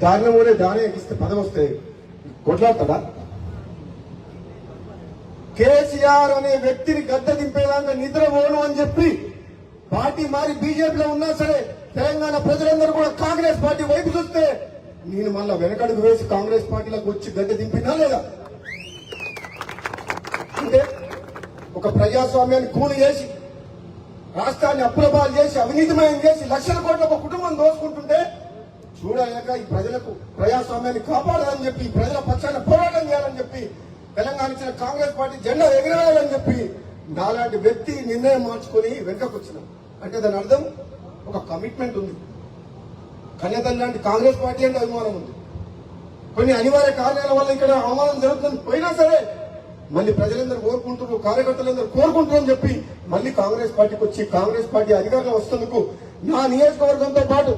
దారిలో పోలే దారి ఎక్కిస్తే పదవి వస్తే కొట్లాడతాడా? కేసీఆర్ అనే వ్యక్తిని గద్ద దింపేదాకా నిద్ర పోను అని చెప్పి పార్టీ మారి బీజేపీలో ఉన్నా సరే తెలంగాణ ప్రజలందరూ కూడా కాంగ్రెస్ పార్టీ వైపు చూస్తే నేను మళ్ళా వెనకడుగు వేసి కాంగ్రెస్ పార్టీలోకి వచ్చి గద్దె దింపినా లేదా? అంటే ఒక ప్రజాస్వామ్యాన్ని కూలి చేసి రాష్ట్రాన్ని అప్రభాలు చేసి అవినీతిమయం చేసి లక్షల కోట్ల ఒక చూడలేక ఈ ప్రజలకు ప్రజాస్వామ్యాన్ని కాపాడాలని చెప్పి ప్రజల పక్షాన పోరాటం చేయాలని చెప్పి తెలంగాణ ఇచ్చిన కాంగ్రెస్ పార్టీ జెండా ఎగరేయాలని చెప్పి నాలాంటి వ్యక్తి నిర్ణయం మార్చుకొని వెనుకకు అంటే దాని అర్థం ఒక కమిట్మెంట్ ఉంది. కన్యతల్లి లాంటి కాంగ్రెస్ పార్టీ అంటే అభిమానం ఉంది. కొన్ని అనివార్య కారణాల వల్ల ఇక్కడ అవమానం జరుగుతుంది పోయినా సరే మళ్ళీ ప్రజలందరూ కోరుకుంటారు కార్యకర్తలందరూ కోరుకుంటున్నారని అని చెప్పి మళ్ళీ కాంగ్రెస్ పార్టీకి వచ్చి కాంగ్రెస్ పార్టీ అధికారంలో వస్తున్నందుకు నా నియోజకవర్గంతో పాటు